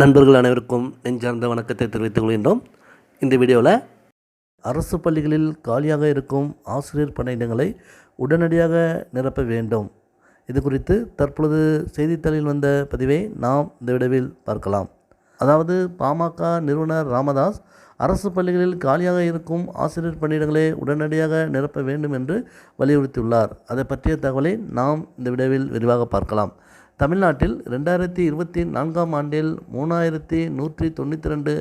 நண்பர்கள் அனைவருக்கும் நெஞ்சார்ந்த வணக்கத்தை தெரிவித்துக் கொள்கின்றோம். இந்த வீடியோவில் அரசு பள்ளிகளில் காலியாக இருக்கும் ஆசிரியர் பணியிடங்களை உடனடியாக நிரப்ப வேண்டும். இது குறித்து தற்பொழுது செய்தித்தாளில் வந்த பதிவை நாம் இந்த விடவில் பார்க்கலாம். அதாவது பாமக நிறுவனர் ராமதாஸ் அரசு பள்ளிகளில் காலியாக இருக்கும் ஆசிரியர் பணியிடங்களை உடனடியாக நிரப்ப வேண்டும் என்று வலியுறுத்தியுள்ளார். அதை பற்றிய தகவலை நாம் இந்த விடவில் விரிவாக பார்க்கலாம். தமிழ்நாட்டில் ரெண்டாயிரத்தி இருபத்தி நான்காம் ஆண்டில் மூணாயிரத்தி நூற்றி தொண்ணூற்றி ரெண்டு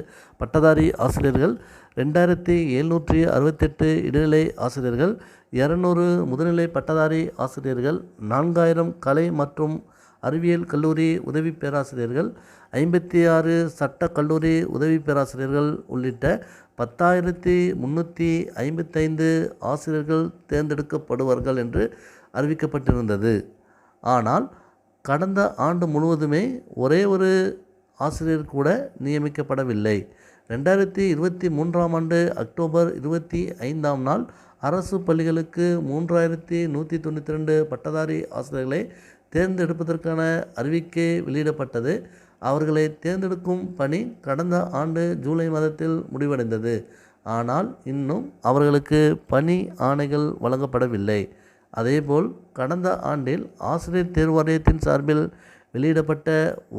பட்டதாரி ஆசிரியர்கள் ரெண்டாயிரத்தி எழுநூற்றி அறுபத்தெட்டு இடைநிலை ஆசிரியர்கள் இரநூறு முதுநிலை பட்டதாரி ஆசிரியர்கள் நான்காயிரம் கலை மற்றும் அறிவியல் கல்லூரி உதவி பேராசிரியர்கள் ஐம்பத்தி ஆறு சட்ட கல்லூரி உதவி பேராசிரியர்கள் உள்ளிட்ட பத்தாயிரத்தி முந்நூற்றி ஐம்பத்தைந்து ஆசிரியர்கள் தேர்ந்தெடுக்கப்படுவார்கள் என்று அறிவிக்கப்பட்டிருந்தது. ஆனால் கடந்த ஆண்டு முழுவதுமே ஒரே ஒரு ஆசிரியர் கூட நியமிக்கப்படவில்லை. ரெண்டாயிரத்தி இருபத்தி மூன்றாம் ஆண்டு அக்டோபர் இருபத்தி ஐந்தாம் நாள் அரசு பள்ளிகளுக்கு மூன்றாயிரத்தி நூற்றி தொண்ணூற்றி ரெண்டு பட்டதாரி ஆசிரியர்களை தேர்ந்தெடுப்பதற்கான அறிவிக்கை வெளியிடப்பட்டது. அவர்களை தேர்ந்தெடுக்கும் பணி கடந்த ஆண்டு ஜூலை மாதத்தில் முடிவடைந்தது. ஆனால் இன்னும் அவர்களுக்கு பணி ஆணைகள் வழங்கப்படவில்லை. அதேபோல் கடந்த ஆண்டில் ஆசிரியர் தேர்வாரியத்தின் சார்பில் வெளியிடப்பட்ட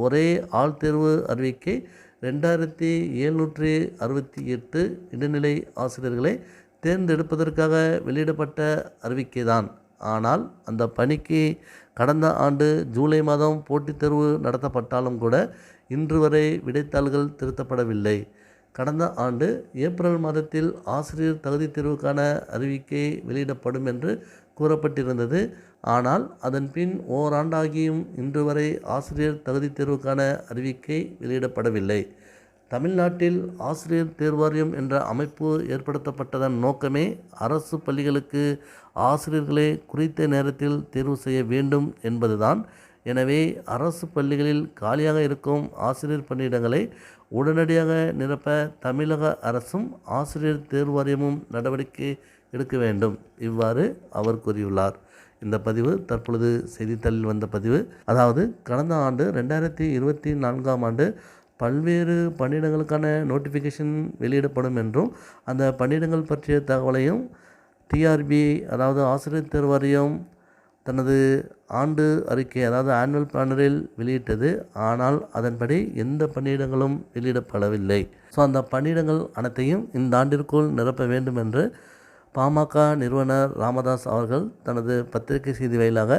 ஒரே ஆள் தேர்வு அறிவிக்கை ரெண்டாயிரத்தி எழுநூற்றி அறுபத்தி எட்டு இடைநிலை ஆசிரியர்களை தேர்ந்தெடுப்பதற்காக வெளியிடப்பட்ட அறிவிக்கை தான். ஆனால் அந்த பணிக்கு கடந்த ஆண்டு ஜூலை மாதம் போட்டித் தேர்வு நடத்தப்பட்டாலும் கூட இன்று வரை விடைத்தாள்கள் திருத்தப்படவில்லை. கடந்த ஆண்டு ஏப்ரல் மாதத்தில் ஆசிரியர் தகுதி தேர்வுக்கான அறிவிக்கை வெளியிடப்படும் என்று கூறப்பட்டிருந்தது. ஆனால் அதன் பின் ஓராண்டாகியும் இன்று வரை ஆசிரியர் தகுதி தேர்வுக்கான அறிவிக்கை வெளியிடப்படவில்லை. தமிழ்நாட்டில் ஆசிரியர் தேர்வாரியம் என்ற அமைப்பு ஏற்படுத்தப்பட்டதன் நோக்கமே அரசு பள்ளிகளுக்கு ஆசிரியர்களை குறித்த நேரத்தில் தேர்வு செய்ய வேண்டும் என்பதுதான் எனவே அரசு பள்ளிகளில் காலியாக இருக்கும் ஆசிரியர் பணியிடங்களை உடனடியாக நிரப்ப தமிழக அரசும் ஆசிரியர் தேர்வு வாரியமும் நடவடிக்கை எடுக்க வேண்டும். இவ்வாறு அவர் கூறியுள்ளார். இந்த பதிவு தற்பொழுது செய்தித்தாளில் வந்த பதிவு. அதாவது கடந்த ஆண்டு ரெண்டாயிரத்தி இருபத்தி நான்காம் ஆண்டு பல்வேறு பணியிடங்களுக்கான நோட்டிஃபிகேஷன் வெளியிடப்படும் என்றும் அந்த பணியிடங்கள் பற்றிய தகவலையும் டிஆர்பி அதாவது ஆசிரியர் தேர்வு வாரியம் தனது ஆண்டு அறிக்கை அதாவது ஆனுவல் பிளானரில் வெளியிட்டது. ஆனால் அதன்படி எந்த பணியிடங்களும் வெளியிடப்படவில்லை. ஸோ அந்த பணியிடங்கள் அனைத்தையும் இந்த ஆண்டிற்குள் நிரப்ப வேண்டும் என்று பாமக நிறுவனர் ராமதாஸ் அவர்கள் தனது பத்திரிகை செய்தி வாயிலாக